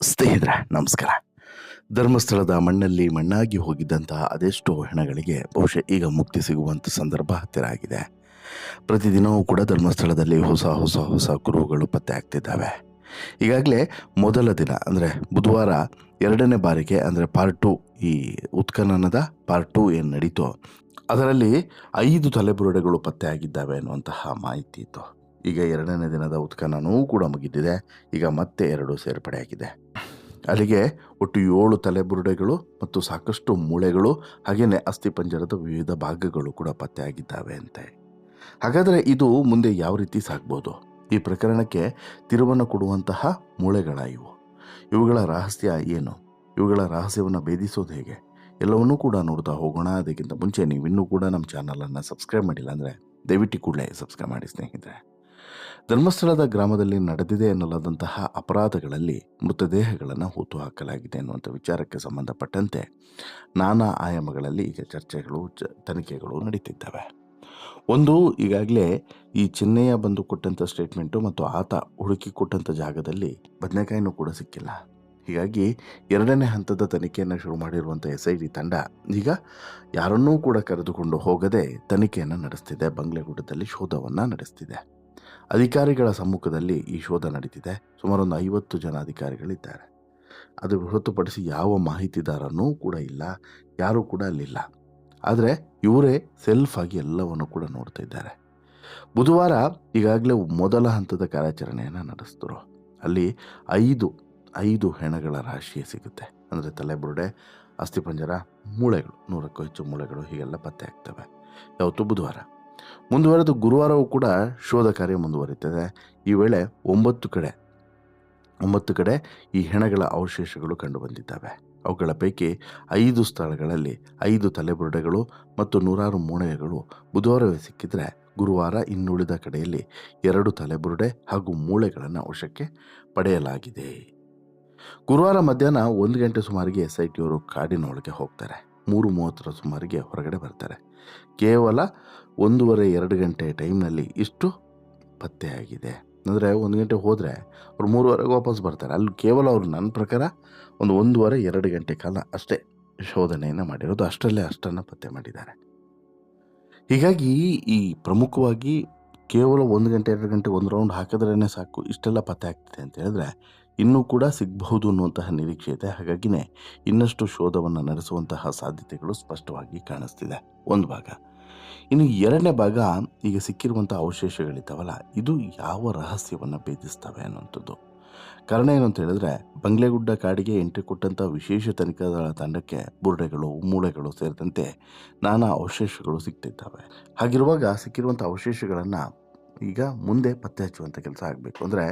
ಸ್ನೇಹಿತರೆ, ನಮಸ್ಕಾರ. ಧರ್ಮಸ್ಥಳದ ಮಣ್ಣಲ್ಲಿ ಮಣ್ಣಾಗಿ ಹೋಗಿದ್ದಂತಹ ಅದೆಷ್ಟೋ ಹೆಣಗಳಿಗೆ ಬಹುಶಃ ಈಗ ಮುಕ್ತಿ ಸಿಗುವಂಥ ಸಂದರ್ಭ ಹತ್ತಿರ ಆಗಿದೆ. ಪ್ರತಿದಿನವೂ ಕೂಡ ಧರ್ಮಸ್ಥಳದಲ್ಲಿ ಹೊಸ ಹೊಸ ಹೊಸ ಕುರುಹುಗಳು ಪತ್ತೆ ಆಗ್ತಿದ್ದಾವೆ. ಈಗಾಗಲೇ ಮೊದಲ ದಿನ, ಅಂದರೆ ಬುಧವಾರ ಎರಡನೇ ಬಾರಿಗೆ, ಅಂದರೆ ಪಾರ್ಟ್ ಟು ಈ ಉತ್ಖನನದ ಪಾರ್ಟ್ ಟು ಏನು ನಡೀತು, ಅದರಲ್ಲಿ ಐದು ತಲೆಬುರುಡೆಗಳು ಪತ್ತೆ ಆಗಿದ್ದಾವೆ ಅನ್ನುವಂತಹ ಮಾಹಿತಿ ಇತ್ತು. ಈಗ ಎರಡನೇ ದಿನದ ಉತ್ಖನನವೂ ಕೂಡ ಮುಗಿದಿದೆ. ಈಗ ಮತ್ತೆ ಎರಡು ಸೇರ್ಪಡೆಯಾಗಿದೆ. ಅಲ್ಲಿಗೆ ಒಟ್ಟು ಏಳು ತಲೆಬುರುಡೆಗಳು ಮತ್ತು ಸಾಕಷ್ಟು ಮೂಳೆಗಳು ಹಾಗೆಯೇ ಅಸ್ಥಿಪಂಜರದ ವಿವಿಧ ಭಾಗಗಳು ಕೂಡ ಪತ್ತೆಯಾಗಿದ್ದಾವೆ ಅಂತೆ. ಹಾಗಾದರೆ ಇದು ಮುಂದೆ ಯಾವ ರೀತಿ ಸಾಗ್ಬೋದು? ಈ ಪ್ರಕರಣಕ್ಕೆ ತಿರುವನ್ನು ಕೊಡುವಂತಹ ಮೂಳೆಗಳ ಇವು. ಇವುಗಳ ರಹಸ್ಯ ಏನು? ಇವುಗಳ ರಹಸ್ಯವನ್ನು ಭೇದಿಸೋದು ಹೇಗೆ? ಎಲ್ಲವನ್ನೂ ಕೂಡ ನೋಡ್ತಾ ಹೋಗೋಣ. ಅದಕ್ಕಿಂತ ಮುಂಚೆ ನೀವು ಇನ್ನೂ ಕೂಡ ನಮ್ಮ ಚಾನಲನ್ನು ಸಬ್ಸ್ಕ್ರೈಬ್ ಮಾಡಿಲ್ಲ ಅಂದರೆ ದಯವಿಟ್ಟು ಕೂಡಲೇ ಸಬ್ಸ್ಕ್ರೈಬ್ ಮಾಡಿ ಸ್ನೇಹಿತರೆ. ಧರ್ಮಸ್ಥಳದ ಗ್ರಾಮದಲ್ಲಿ ನಡೆದಿದೆ ಎನ್ನಲಾದಂತಹ ಅಪರಾಧಗಳಲ್ಲಿ ಮೃತದೇಹಗಳನ್ನು ಹೂತು ಹಾಕಲಾಗಿದೆ ಎನ್ನುವಂಥ ವಿಚಾರಕ್ಕೆ ಸಂಬಂಧಪಟ್ಟಂತೆ ನಾನಾ ಆಯಾಮಗಳಲ್ಲಿ ಈಗ ಚರ್ಚೆಗಳು ತನಿಖೆಗಳು ನಡೀತಿದ್ದಾವೆ. ಒಂದು, ಈಗಾಗಲೇ ಈ ಚಿನ್ನಯ್ಯ ಬಂದು ಕೊಟ್ಟಂಥ ಸ್ಟೇಟ್ಮೆಂಟು ಮತ್ತು ಆತ ಹುಡುಕಿ ಕೊಟ್ಟಂಥ ಜಾಗದಲ್ಲಿ ಬದನೆಕಾಯಿನೂ ಕೂಡ ಸಿಕ್ಕಿಲ್ಲ. ಹೀಗಾಗಿ ಎರಡನೇ ಹಂತದ ತನಿಖೆಯನ್ನು ಶುರು ಮಾಡಿರುವಂಥ ಎಸ್ ಐ ಡಿ ತಂಡ ಈಗ ಯಾರನ್ನೂ ಕೂಡ ಕರೆದುಕೊಂಡು ಹೋಗದೆ ತನಿಖೆಯನ್ನು ನಡೆಸ್ತಿದೆ, ಬಂಗ್ಲೆಗುಡ್ಡದಲ್ಲಿ ಶೋಧವನ್ನು ನಡೆಸ್ತಿದೆ. ಅಧಿಕಾರಿಗಳ ಸಮ್ಮುಖದಲ್ಲಿ ಈ ಶೋಧ ನಡೀತಿದೆ. ಸುಮಾರು ಒಂದು ಐವತ್ತು ಜನ ಅಧಿಕಾರಿಗಳಿದ್ದಾರೆ. ಅದು ಹೊರತುಪಡಿಸಿ ಯಾವ ಮಾಹಿತಿದಾರನೂ ಕೂಡ ಇಲ್ಲ, ಯಾರೂ ಕೂಡ ಅಲ್ಲಿಲ್ಲ ಆದರೆ ಇವರೇ ಸೆಲ್ಫ್ ಆಗಿ ಎಲ್ಲವನ್ನು ಕೂಡ ನೋಡ್ತಾ ಇದ್ದಾರೆ. ಬುಧವಾರ ಈಗಾಗಲೇ ಮೊದಲ ಹಂತದ ಕಾರ್ಯಾಚರಣೆಯನ್ನು ನಡೆಸಿದ್ರು. ಅಲ್ಲಿ ಐದು ಐದು ಹೆಣಗಳ ರಾಶಿ ಸಿಗುತ್ತೆ. ಅಂದರೆ ತಲೆಬುರುಡೆ ಅಸ್ಥಿಪಂಜರ ಮೂಳೆಗಳು, ನೂರಕ್ಕೂ ಹೆಚ್ಚು ಮೂಳೆಗಳು ಹೀಗೆಲ್ಲ ಪತ್ತೆ ಆಗ್ತವೆ. ಯಾವತ್ತು ಬುಧವಾರ. ಮುಂದುವರೆದು ಗುರುವಾರವೂ ಕೂಡ ಶೋಧ ಕಾರ್ಯ ಮುಂದುವರಿತದೆ. ಈ ವೇಳೆ ಒಂಬತ್ತು ಕಡೆ ಒಂಬತ್ತು ಕಡೆ ಈ ಹೆಣಗಳ ಅವಶೇಷಗಳು ಕಂಡುಬಂದಿದ್ದಾವೆ. ಅವುಗಳ ಪೈಕಿ ಐದು ಸ್ಥಳಗಳಲ್ಲಿ ಐದು ತಲೆಬುರುಡೆಗಳು ಮತ್ತು ನೂರಾರು ಮೂಳೆಗಳು ಬುಧವಾರವೇ ಸಿಕ್ಕಿದ್ರೆ ಗುರುವಾರ ಇನ್ನುಳಿದ ಕಡೆಯಲ್ಲಿ ಎರಡು ತಲೆಬುರುಡೆ ಹಾಗೂ ಮೂಳೆಗಳನ್ನು ವಶಕ್ಕೆ ಪಡೆಯಲಾಗಿದೆ. ಗುರುವಾರ ಮಧ್ಯಾಹ್ನ ಒಂದು ಗಂಟೆ ಸುಮಾರಿಗೆ ಎಸ್ ಐ ಟಿಯವರು ಕಾಡಿನೊಳಗೆ ಹೋಗ್ತಾರೆ. ಮೂರು ಮೂವತ್ತರ ಸುಮಾರಿಗೆ ಹೊರಗಡೆ ಬರ್ತಾರೆ. ಕೇವಲ ಒಂದೂವರೆ, ಎರಡು ಗಂಟೆ ಟೈಮ್ನಲ್ಲಿ ಇಷ್ಟು ಪತ್ತೆಯಾಗಿದೆ ಅಂದರೆ ಒಂದು ಗಂಟೆ ಹೋದರೆ ಅವ್ರು ಮೂರುವರೆಗೆ ವಾಪಸ್ ಬರ್ತಾರೆ. ಅಲ್ಲಿ ಕೇವಲ ಅವರು ನನ್ನ ಪ್ರಕಾರ ಒಂದು ಒಂದೂವರೆ, ಎರಡು ಗಂಟೆ ಕಾಲ ಅಷ್ಟೇ ಶೋಧನೆಯನ್ನು ಮಾಡಿರೋದು. ಅಷ್ಟರಲ್ಲೇ ಅಷ್ಟನ್ನು ಪತ್ತೆ ಮಾಡಿದ್ದಾರೆ. ಹೀಗಾಗಿ ಈ ಪ್ರಮುಖವಾಗಿ ಕೇವಲ ಒಂದು ಗಂಟೆ, ಎರಡು ಗಂಟೆ ಒಂದು ರೌಂಡ್ ಹಾಕಿದ್ರೇ ಸಾಕು. ಇಷ್ಟೆಲ್ಲ ಪತ್ತೆ ಆಗ್ತಿದೆ ಅಂತ ಹೇಳಿದ್ರೆ ಇನ್ನೂ ಕೂಡ ಸಿಗಬಹುದು ಅನ್ನುವಂತಹ ನಿರೀಕ್ಷೆ ಇದೆ. ಹಾಗಾಗಿನೇ ಇನ್ನಷ್ಟು ಶೋಧವನ್ನು ನಡೆಸುವಂತಹ ಸಾಧ್ಯತೆಗಳು ಸ್ಪಷ್ಟವಾಗಿ ಕಾಣಿಸ್ತಿದೆ. ಒಂದು ಭಾಗ. ಇನ್ನು ಎರಡನೇ ಭಾಗ ಈಗ ಸಿಕ್ಕಿರುವಂಥ ಅವಶೇಷಗಳಿದ್ದಾವಲ್ಲ, ಇದು ಯಾವ ರಹಸ್ಯವನ್ನು ಭೇದಿಸ್ತವೆ ಅನ್ನುವಂಥದ್ದು. ಕಾರಣ ಏನು ಅಂತ ಹೇಳಿದ್ರೆ, ಬಂಗ್ಲೆಗುಡ್ಡ ಕಾಡಿಗೆ ಎಂಟ್ರಿ ಕೊಟ್ಟಂಥ ವಿಶೇಷ ತನಿಖಾ ತಂಡಕ್ಕೆ ಬುರುಡೆಗಳು, ಮೂಳೆಗಳು ಸೇರಿದಂತೆ ನಾನಾ ಅವಶೇಷಗಳು ಸಿಗ್ತಿದ್ದಾವೆ. ಹಾಗಿರುವಾಗ ಸಿಕ್ಕಿರುವಂಥ ಅವಶೇಷಗಳನ್ನು ಈಗ ಮುಂದೆ ಪತ್ತೆ ಹಚ್ಚುವಂಥ ಕೆಲಸ ಆಗಬೇಕು. ಅಂದರೆ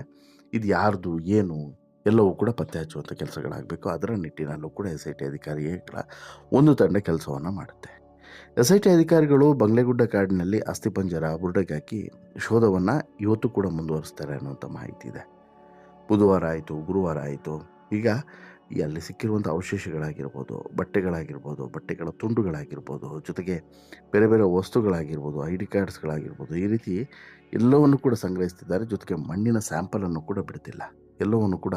ಇದು ಯಾರ್ದು, ಏನು, ಎಲ್ಲವೂ ಕೂಡ ಪತ್ತೆ ಹಚ್ಚುವಂಥ ಕೆಲಸಗಳಾಗಬೇಕು. ಅದರ ನಿಟ್ಟಿನಲ್ಲೂ ಕೂಡ ಎಸ್ ಐ ಟಿ ಅಧಿಕಾರಿಗಳ ಒಂದು ತಂಡ ಕೆಲಸವನ್ನು ಮಾಡುತ್ತೆ. ಎಸ್ ಐ ಟಿ ಅಧಿಕಾರಿಗಳು ಬಂಗ್ಲೆಗುಡ್ಡ ಕಾಡಿನಲ್ಲಿ ಅಸ್ಥಿಪಂಜರ ಪಂಜರ ಶೋಧವನ್ನು ಇವತ್ತು ಕೂಡ ಮುಂದುವರಿಸ್ತಾರೆ ಅನ್ನುವಂಥ ಮಾಹಿತಿ ಇದೆ. ಬುಧವಾರ ಆಯಿತು, ಗುರುವಾರ ಆಯಿತು. ಈಗ ಅಲ್ಲಿ ಸಿಕ್ಕಿರುವಂಥ ಅವಶೇಷಗಳಾಗಿರ್ಬೋದು, ಬಟ್ಟೆಗಳಾಗಿರ್ಬೋದು, ಬಟ್ಟೆಗಳ ತುಂಡುಗಳಾಗಿರ್ಬೋದು, ಜೊತೆಗೆ ಬೇರೆ ಬೇರೆ ವಸ್ತುಗಳಾಗಿರ್ಬೋದು, ಐ ಡಿ ಕಾರ್ಡ್ಸ್ಗಳಾಗಿರ್ಬೋದು, ಈ ರೀತಿ ಎಲ್ಲವನ್ನು ಕೂಡ ಸಂಗ್ರಹಿಸ್ತಿದ್ದಾರೆ. ಜೊತೆಗೆ ಮಣ್ಣಿನ ಸ್ಯಾಂಪಲನ್ನು ಕೂಡ ಬಿಡ್ತಿಲ್ಲ. ಎಲ್ಲವನ್ನು ಕೂಡ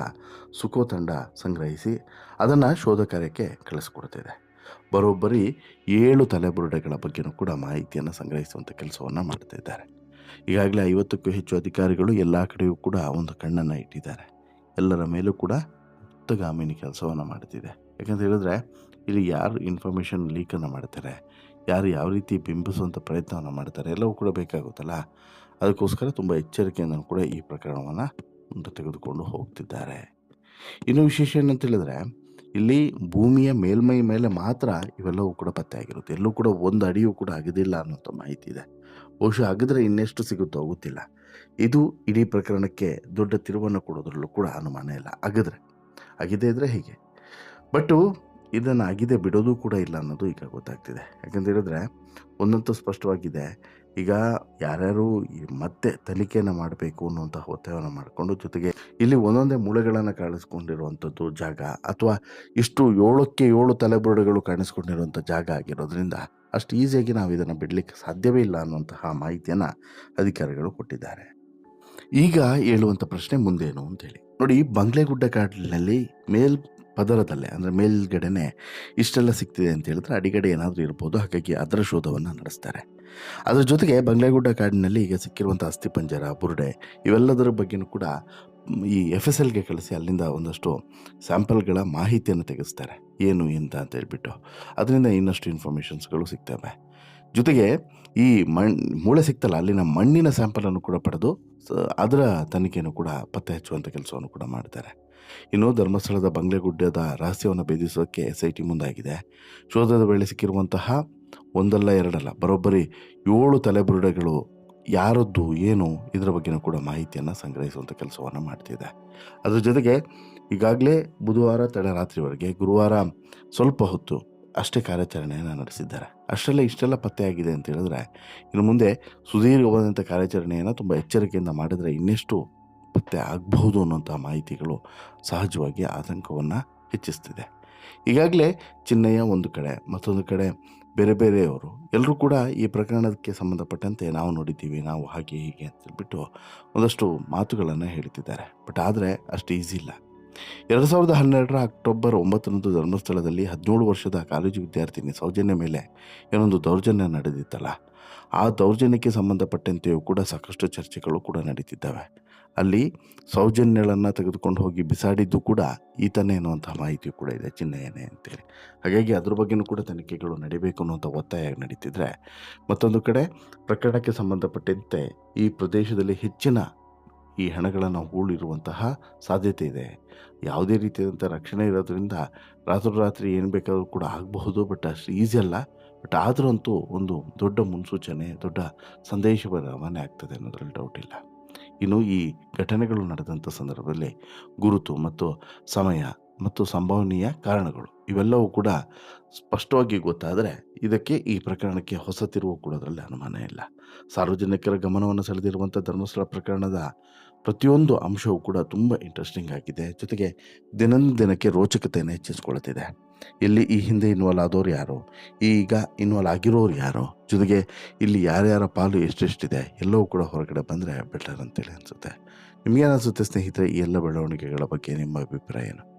ಸುಖೋ ತಂಡ ಸಂಗ್ರಹಿಸಿ ಅದನ್ನು ಶೋಧ ಕಾರ್ಯಕ್ಕೆ ಕಳಿಸ್ಕೊಡ್ತಿದೆ. ಬರೋಬ್ಬರಿ ಏಳು ತಲೆಬುರುಡೆಗಳ ಬಗ್ಗೆನೂ ಕೂಡ ಮಾಹಿತಿಯನ್ನು ಸಂಗ್ರಹಿಸುವಂಥ ಕೆಲಸವನ್ನು ಮಾಡ್ತಾ ಇದ್ದಾರೆ. ಈಗಾಗಲೇ ಐವತ್ತಕ್ಕೂ ಹೆಚ್ಚು ಅಧಿಕಾರಿಗಳು ಎಲ್ಲ ಕಡೆಯೂ ಕೂಡ ಒಂದು ಕಣ್ಣನ್ನು ಇಟ್ಟಿದ್ದಾರೆ. ಎಲ್ಲರ ಮೇಲೂ ಕೂಡ ಗುಪ್ತಗಾಮಿನಿ ಕೆಲಸವನ್ನು ಮಾಡ್ತಿದೆ. ಯಾಕಂತ ಹೇಳಿದ್ರೆ, ಇಲ್ಲಿ ಯಾರು ಇನ್ಫಾರ್ಮೇಷನ್ ಲೀಕನ್ನು ಮಾಡ್ತಾರೆ, ಯಾರು ಯಾವ ರೀತಿ ಬಿಂಬಿಸುವಂಥ ಪ್ರಯತ್ನವನ್ನು ಮಾಡ್ತಾರೆ, ಎಲ್ಲವೂ ಕೂಡ ಬೇಕಾಗುತ್ತಲ್ಲ? ಅದಕ್ಕೋಸ್ಕರ ತುಂಬ ಎಚ್ಚರಿಕೆಯಿಂದ ಕೂಡ ಈ ಪ್ರಕರಣವನ್ನು ಮುಂದೆ ತೆಗೆದುಕೊಂಡು ಹೋಗ್ತಿದ್ದಾರೆ. ಇನ್ನು ವಿಶೇಷ ಏನಂತ ಹೇಳಿದ್ರೆ ಇಲ್ಲಿ ಭೂಮಿಯ ಮೇಲ್ಮೈ ಮೇಲೆ ಮಾತ್ರ ಇವೆಲ್ಲವೂ ಕೂಡ ಪತ್ತೆ ಆಗಿರುತ್ತೆ ಎಲ್ಲೂ ಕೂಡ ಒಂದು ಅಡಿಯೂ ಕೂಡ ಆಗಿದಿಲ್ಲ ಅನ್ನೋಂಥ ಮಾಹಿತಿ ಇದೆ. ಬಹುಶಃ ಅಗದ್ರೆ ಇನ್ನೆಷ್ಟು ಸಿಗುತ್ತೋ ಗೊತ್ತಿಲ್ಲ. ಇದು ಇಡೀ ಪ್ರಕರಣಕ್ಕೆ ದೊಡ್ಡ ತಿರುವನ್ನು ಕೊಡೋದ್ರಲ್ಲೂ ಕೂಡ ಅನುಮಾನ ಇಲ್ಲ. ಆಗಿದ್ರೆ, ಆಗಿದೆ ಇದ್ರೆ ಹೀಗೆ? ಬಟ್ಟು ಇದನ್ನು ಆಗಿದೆ ಬಿಡೋದು ಕೂಡ ಇಲ್ಲ ಅನ್ನೋದು ಈಗ ಗೊತ್ತಾಗ್ತಿದೆ. ಯಾಕಂತ ಹೇಳಿದ್ರೆ, ಒಂದಂತೂ ಸ್ಪಷ್ಟವಾಗಿದೆ. ಈಗ ಯಾರ್ಯಾರು ಮತ್ತೆ ತನಿಖೆಯನ್ನು ಮಾಡಬೇಕು ಅನ್ನುವಂಥ ಒತ್ತಾಯವನ್ನು ಮಾಡಿಕೊಂಡು ಜೊತೆಗೆ ಇಲ್ಲಿ ಒಂದೊಂದೇ ಮೂಳೆಗಳನ್ನು ಕಾಣಿಸ್ಕೊಂಡಿರುವಂಥದ್ದು ಜಾಗ ಅಥವಾ ಇಷ್ಟು ಏಳಕ್ಕೆ ಏಳು ತಲೆಬುರುಡೆಗಳು ಕಾಣಿಸ್ಕೊಂಡಿರುವಂಥ ಜಾಗ ಆಗಿರೋದ್ರಿಂದ ಅಷ್ಟು ಈಸಿಯಾಗಿ ನಾವು ಇದನ್ನು ಬಿಡಲಿಕ್ಕೆ ಸಾಧ್ಯವೇ ಇಲ್ಲ ಅನ್ನುವಂತಹ ಮಾಹಿತಿಯನ್ನು ಅಧಿಕಾರಿಗಳು ಕೊಟ್ಟಿದ್ದಾರೆ. ಈಗ ಹೇಳುವಂಥ ಪ್ರಶ್ನೆ ಮುಂದೇನು ಅಂತೇಳಿ ನೋಡಿ, ಬಂಗ್ಲೆಗುಡ್ಡ ಕಾಡಿನಲ್ಲಿ ಮೇಲ್ ಪದರದಲ್ಲೇ, ಅಂದರೆ ಮೇಲ್ಗಡೆನೆ ಇಷ್ಟೆಲ್ಲ ಸಿಗ್ತಿದೆ ಅಂತ ಹೇಳಿದ್ರೆ ಅಡಿಗಡೆ ಏನಾದರೂ ಇರ್ಬೋದು. ಹಾಗಾಗಿ ಅದರ ಶೋಧವನ್ನು ನಡೆಸ್ತಾರೆ. ಅದರ ಜೊತೆಗೆ ಬಂಗ್ಲೆಗುಡ್ಡ ಕಾಡಿನಲ್ಲಿ ಈಗ ಸಿಕ್ಕಿರುವಂಥ ಅಸ್ಥಿಪಂಜರ, ಬುರುಡೆ ಇವೆಲ್ಲದರ ಬಗ್ಗೆನೂ ಕೂಡ ಈ ಎಫ್ ಎಸ್ ಎಲ್ಗೆ ಕಳಿಸಿ ಅಲ್ಲಿಂದ ಒಂದಷ್ಟು ಸ್ಯಾಂಪಲ್ಗಳ ಮಾಹಿತಿಯನ್ನು ತೆಗೆಸ್ತಾರೆ. ಏನು, ಎಂತ ಅಂತ ಹೇಳ್ಬಿಟ್ಟು. ಅದರಿಂದ ಇನ್ನಷ್ಟು ಇನ್ಫಾರ್ಮೇಷನ್ಸ್ಗಳು ಸಿಗ್ತವೆ. ಜೊತೆಗೆ ಈ ಮಣ್, ಮೂಳೆ ಸಿಗ್ತಲ್ಲ ಅಲ್ಲಿನ ಮಣ್ಣಿನ ಸ್ಯಾಂಪಲನ್ನು ಕೂಡ ಪಡೆದು ಅದರ ತನಿಖೆಯನ್ನು ಕೂಡ ಪತ್ತೆ ಹಚ್ಚುವಂಥ ಕೆಲಸವನ್ನು ಕೂಡ ಮಾಡ್ತಾರೆ. ಇನ್ನು ಧರ್ಮಸ್ಥಳದ ಬಂಗ್ಲೆಗುಡ್ಡದ ರಹಸ್ಯವನ್ನು ಭೇದಿಸೋಕ್ಕೆ ಎಸ್ ಐ ಟಿ ಮುಂದಾಗಿದೆ. ಶೋಧದ ವೇಳೆ ಸಿಕ್ಕಿರುವಂತಹ ಒಂದಲ್ಲ ಎರಡಲ್ಲ, ಬರೋಬ್ಬರಿ ಏಳು ತಲೆಬುರುಡೆಗಳು ಯಾರದ್ದು ಏನು ಇದರ ಬಗ್ಗೆನೂ ಕೂಡ ಮಾಹಿತಿಯನ್ನು ಸಂಗ್ರಹಿಸುವಂಥ ಕೆಲಸವನ್ನು ಮಾಡ್ತಿದೆ. ಅದರ ಜೊತೆಗೆ ಈಗಾಗಲೇ ಬುಧವಾರ ತಡರಾತ್ರಿವರೆಗೆ ಗುರುವಾರ ಸ್ವಲ್ಪ ಹೊತ್ತು ಅಷ್ಟೇ ಕಾರ್ಯಾಚರಣೆಯನ್ನು ನಡೆಸಿದ್ದಾರೆ. ಅಷ್ಟೆಲ್ಲ ಇಷ್ಟೆಲ್ಲ ಪತ್ತೆಯಾಗಿದೆ ಅಂತ ಹೇಳಿದ್ರೆ ಇನ್ನು ಮುಂದೆ ಸುದೀರ್ಘವಾದಂಥ ಕಾರ್ಯಾಚರಣೆಯನ್ನು ತುಂಬ ಎಚ್ಚರಿಕೆಯಿಂದ ಮಾಡಿದರೆ ಇನ್ನೆಷ್ಟು ಪತ್ತೆ ಆಗಬಹುದು ಅನ್ನುವಂಥ ಮಾಹಿತಿಗಳು ಸಹಜವಾಗಿ ಆತಂಕವನ್ನು ಹೆಚ್ಚಿಸ್ತಿದೆ. ಈಗಾಗಲೇ ಚಿನ್ನಯ್ಯ ಒಂದು ಕಡೆ, ಮತ್ತೊಂದು ಕಡೆ ಬೇರೆ ಬೇರೆಯವರು ಎಲ್ಲರೂ ಕೂಡ ಈ ಪ್ರಕರಣಕ್ಕೆ ಸಂಬಂಧಪಟ್ಟಂತೆ ನಾವು ನೋಡಿದ್ದೀವಿ, ನಾವು ಹಾಗೆ ಹೀಗೆ ಅಂತ ಹೇಳ್ಬಿಟ್ಟು ಒಂದಷ್ಟು ಮಾತುಗಳನ್ನು ಹೇಳ್ತಿದ್ದಾರೆ. ಬಟ್ ಆದರೆ ಅಷ್ಟು ಈಸಿ ಇಲ್ಲ. ಎರಡು ಸಾವಿರದ ಹನ್ನೆರಡರ ಅಕ್ಟೋಬರ್ ಒಂಬತ್ತರಂದು ಧರ್ಮಸ್ಥಳದಲ್ಲಿ ಹದಿನೇಳು ವರ್ಷದ ಕಾಲೇಜು ವಿದ್ಯಾರ್ಥಿನಿ ಸೌಜನ್ಯ ಮೇಲೆ ಏನೊಂದು ದೌರ್ಜನ್ಯ ನಡೆದಿತ್ತಲ್ಲ, ಆ ದೌರ್ಜನ್ಯಕ್ಕೆ ಸಂಬಂಧಪಟ್ಟಂತೆಯೂ ಕೂಡ ಸಾಕಷ್ಟು ಚರ್ಚೆಗಳು ಕೂಡ ನಡೀತಿದ್ದಾವೆ. ಅಲ್ಲಿ ಸೌಜನ್ಯಗಳನ್ನು ತೆಗೆದುಕೊಂಡು ಹೋಗಿ ಬಿಸಾಡಿದ್ದು ಕೂಡ ಈತನೇ ಅನ್ನುವಂಥ ಮಾಹಿತಿ ಕೂಡ ಇದೆ ಚಿನ್ನಯ್ಯನೇ ಅಂತೇಳಿ. ಹಾಗಾಗಿ ಅದ್ರ ಬಗ್ಗೆನೂ ಕೂಡ ತನಿಖೆಗಳು ನಡೀಬೇಕು ಅನ್ನುವಂಥ ಒತ್ತಾಯ ನಡೀತಿದ್ರೆ ಮತ್ತೊಂದು ಕಡೆ ಪ್ರಕರಣಕ್ಕೆ ಸಂಬಂಧಪಟ್ಟಂತೆ ಈ ಪ್ರದೇಶದಲ್ಲಿ ಹೆಚ್ಚಿನ ಈ ಹಣಗಳನ್ನು ಹೂಳಿರುವಂತಹ ಸಾಧ್ಯತೆ ಇದೆ. ಯಾವುದೇ ರೀತಿಯಾದಂಥ ರಕ್ಷಣೆ ಇರೋದ್ರಿಂದ ರಾತ್ರೋರಾತ್ರಿ ಏನು ಬೇಕಾದರೂ ಕೂಡ ಆಗಬಹುದು, ಬಟ್ ಅಷ್ಟು ಈಸಿ ಅಲ್ಲ. ಬಟ್ ಆದರೂ ಒಂದು ದೊಡ್ಡ ಮುನ್ಸೂಚನೆ, ದೊಡ್ಡ ಸಂದೇಶ ರವಾನೆ ಆಗ್ತದೆ ಅನ್ನೋದ್ರಲ್ಲಿ ಡೌಟ್ ಇಲ್ಲ. ಇನ್ನು ಈ ಘಟನೆಗಳು ನಡೆದಂಥ ಸಂದರ್ಭದಲ್ಲಿ ಗುರುತು ಮತ್ತು ಸಮಯ ಮತ್ತು ಸಂಭವನೀಯ ಕಾರಣಗಳು. ಇವೆಲ್ಲವೂ ಕೂಡ ಸ್ಪಷ್ಟವಾಗಿ ಗೊತ್ತಾದರೆ ಇದಕ್ಕೆ ಈ ಪ್ರಕರಣಕ್ಕೆ ಹೊಸ ತಿರುವು ಅದರಲ್ಲಿ ಅನುಮಾನ ಇಲ್ಲ. ಸಾರ್ವಜನಿಕರ ಗಮನವನ್ನು ಸೆಳೆದಿರುವಂಥ ಧರ್ಮಸ್ಥಳ ಪ್ರಕರಣದ ಪ್ರತಿಯೊಂದು ಅಂಶವೂ ಕೂಡ ತುಂಬ ಇಂಟ್ರೆಸ್ಟಿಂಗ್ ಆಗಿದೆ. ಜೊತೆಗೆ ದಿನದಿಂದ ದಿನಕ್ಕೆ ರೋಚಕತೆಯನ್ನು ಹೆಚ್ಚಿಸ್ಕೊಳ್ತಿದೆ. ಇಲ್ಲಿ ಈ ಹಿಂದೆ ಇನ್ವಾಲ್ವ್ ಆದವರು ಯಾರು? ಈಗ ಇನ್ವಾಲ್ವ್ ಆಗಿರೋರು ಯಾರು? ಜೊತೆಗೆ ಇಲ್ಲಿ ಯಾರ್ಯಾರ ಪಾಲು ಎಷ್ಟೆಷ್ಟಿದೆ? ಎಲ್ಲವೂ ಕೂಡ ಹೊರಗಡೆ ಬಂದರೆ ಬೆಟರ್ ಅಂತೇಳಿ ಅನಿಸುತ್ತೆ. ನಿಮಗೇನಿಸುತ್ತೆ ಸ್ನೇಹಿತರೆ ಈ ಎಲ್ಲ ಬೆಳವಣಿಗೆಗಳ ಬಗ್ಗೆ ನಿಮ್ಮ ಅಭಿಪ್ರಾಯ ಏನು?